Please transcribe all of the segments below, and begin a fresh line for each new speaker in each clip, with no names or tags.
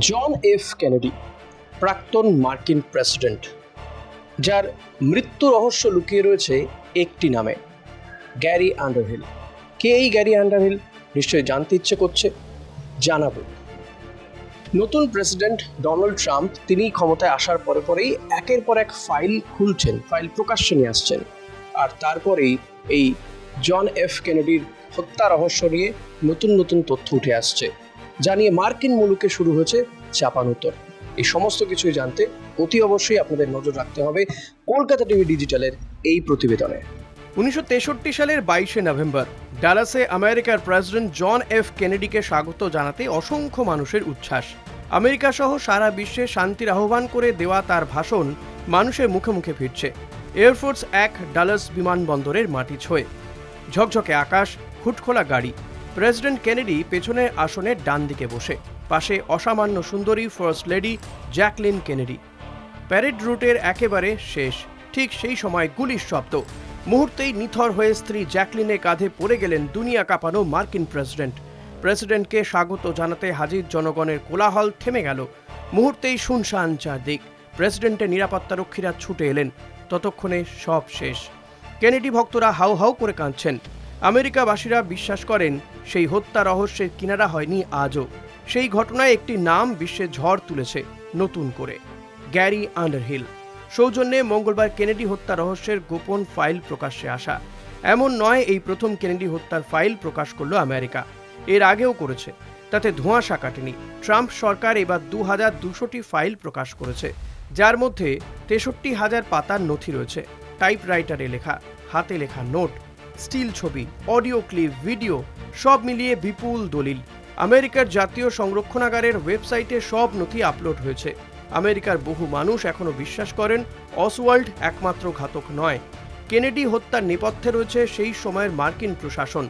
John F Kennedy প্রাক্তন মার্কিন president, যার মৃত্যু রহস্য লুকিয়ে রয়েছে একটি নামে, গ্যারি আন্ডারহিল। কে এই গ্যারি আন্ডারহিল? নিশ্চয়ই জানতে ইচ্ছে করছে। জানাব। নতুন প্রেসিডেন্ট ডোনাল্ড ট্রাম্প তিনি ক্ষমতায় আসার পরে পরেই একের পর এক ফাইল খুলছেন, ফাইল প্রকাশ্যে নিয়ে আসছেন। আর তারপরেই এই জন এফ কেনেডির হত্যা রহস্য নিয়ে নতুন নতুন তথ্য উঠে আসছে। যা নিয়ে মার্কিন মুলুকে শুরু হয়েছে চাপানুতর এই সমস্ত কিছুই জানতে অতি অবশ্যই আপনাদের নজর রাখতে হবে কলকাতা টিভি ডিজিটালের এই প্রতিবেদনে।
উনিশশো তেষট্টি সালের বাইশে নভেম্বর, ডালাসে আমেরিকার প্রেসিডেন্ট জন এফ কেনেডিকে স্বাগত জানাতে অসংখ্য মানুষের উচ্ছ্বাস। আমেরিকা সহ সারা বিশ্বে শান্তির আহ্বান করে দেওয়া তার ভাষণ মানুষের মুখে মুখে ফিরছে। এয়ারফোর্স এক ডালাস বিমানবন্দরের মাটি ছোঁয়ে। ঝকঝকে আকাশ হুটখোলা গাড়ি। প্রেসিডেন্ট কেনেডি পেছনের আসনে ডান দিকে বসে। পাশে অসামান্য সুন্দরী first lady Jacqueline Kennedy. Parade রুটের একেবারে শেষ, ঠিক সেই সময় গুলির শব্দ। মুহূর্তেই নিথর হয়ে স্ত্রী জ্যাকলিনের কাঁধে পড়ে গেলেন দুনিয়া কাঁপানো মার্কিন প্রেসিডেন্ট। প্রেসিডেন্টকে স্বাগত জানাতে হাজির জনগণের কোলাহল থেমে গেল। মুহূর্তেই শুনশান চারদিক। প্রেসিডেন্টের নিরাপত্তারক্ষীরা ছুটে এলেন। ততক্ষণে সব শেষ। কেনেডি ভক্তরা হাউ হাউ করে কাঁদছেন। আমেরিকাবাসীরা বিশ্বাস করেন, সেই হত্যা রহস্যের কিনারা হয়নি আজও। সেই ঘটনায় একটি নাম বিশ্বে ঝড় তুলেছে, নতুন করে। Gary Underhill. সৌজন্যে মঙ্গলবার কেনেডি হত্যা রহস্যের গোপন ফাইল প্রকাশ্যে আসা। এমন নয় এই প্রথম কেনেডি হত্যার ফাইল প্রকাশ করল আমেরিকা। এর আগেও করেছে। তাতে ধোঁয়াশা কাটেনি। ট্রাম্প সরকার এবার দু হাজার দুশোটি ফাইল প্রকাশ করেছে, যার মধ্যে তেষট্টি হাজার পাতার নথি রয়েছে। টাইপরাইটারে লেখা, হাতে লেখা নোট স্টিল ছবি, অডিও ক্লিপ, ভিডিও, সব মিলিয়ে বিপুল দলিল। আমেরিকার জাতীয় সংরক্ষণাগারের ওয়েবসাইটে সব নথি আপলোড হয়েছে। আমেরিকার বহু মানুষ এখনও বিশ্বাস করেন, অসওয়াল্ড একমাত্র ঘাতক নয়। কেনেডি হত্যার নেপথ্যে রয়েছে সেই সময়ের মার্কিন প্রশাসন।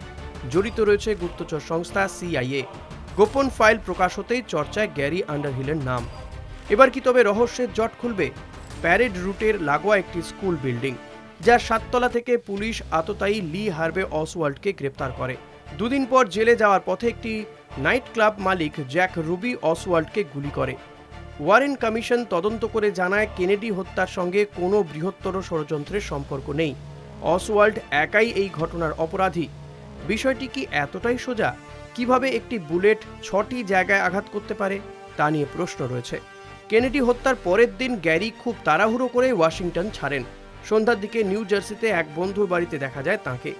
জড়িত রয়েছে গুপ্তচর সংস্থা সিআইএ। গোপন ফাইল প্রকাশ হতেই চর্চায় গ্যারি আন্ডারহিলের নাম। এবার কি তবে রহস্যের জট খুলবে? প্যারেড রুটের লাগোয়া একটি স্কুল বিল্ডিং। যার সাততলা থেকে পুলিশ আততায়ী লি হার্বে অসওয়াল্ডকে গ্রেপ্তার করে। দুদিন পর জেলে যাওয়ার পথে একটি নাইট ক্লাব মালিক জ্যাক রুবি অসওয়াল্ডকে গুলি করে। ওয়ারেন কমিশন তদন্ত করে জানায়, কেনেডি হত্যার সঙ্গে কোনো বৃহত্তর ষড়যন্ত্রের সম্পর্ক নেই। অসওয়াল্ড একাই এই ঘটনার অপরাধী। বিষয়টি কি এতটাই সোজা? কীভাবে একটি বুলেট ছটি জায়গায় আঘাত করতে পারে? তা নিয়ে প্রশ্ন রয়েছে। কেনেডি হত্যার পরের দিন গ্যারি খুব তাড়াহুড়ো করে ওয়াশিংটন ছাড়েন। সন্ধ্যার দিকে নিউ জার্সিতে এক বন্ধুর বাড়িতে দেখা যায় তাকে।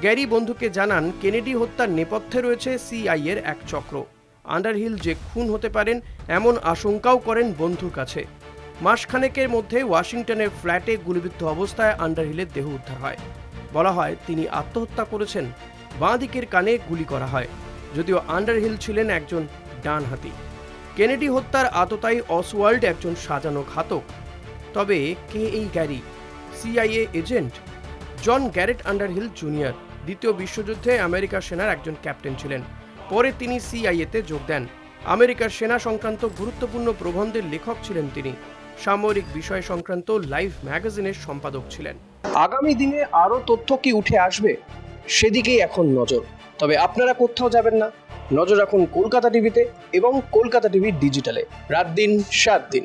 গ্যারি বন্ধুকে জানান, কেনেডি হত্যার নেপথ্যে রয়েছে সিআইয়ের এক চক্র। আন্ডারহিল যে খুন হতে পারেন, এমন আশঙ্কাও করেন বন্ধুর কাছে। মাসখানেকের মধ্যে ওয়াশিংটনের ফ্ল্যাটে গুলিবিদ্ধ অবস্থায় আন্ডারহিলের দেহ উদ্ধার হয়। বলা হয়, তিনি আত্মহত্যা করেছেন। বাঁ দিকের কানে গুলি করা হয়। যদিও আন্ডারহিল ছিলেন একজন ডানহাতি। কেনেডি হত্যার আততায়ী অসওয়াল্ড একজন সাজানো ঘাতক। তবে কে এই Gary? CIA agent John Garrett Underhill junior দ্বিতীয় বিশ্বযুদ্ধে আমেরিকার সেনার একজন ক্যাপ্টেন ছিলেন। পরে তিনি সিআইএতে যোগ দেন। আমেরিকার সেনা সংক্রান্ত গুরুত্বপূর্ণ প্রবন্ধের লেখক ছিলেন তিনি। সামরিক বিষয় সংক্রান্ত লাইভ ম্যাগাজিনের সম্পাদক ছিলেন।
আগামী দিনে আরও তথ্য কি উঠে আসবে, সেদিকেই এখন নজর। তবে আপনারা কোথাও যাবেন না। নজর রাখুন কলকাতা টিভিতে এবং কলকাতা টিভি ডিজিটালে। রাত দিন, সাত দিন।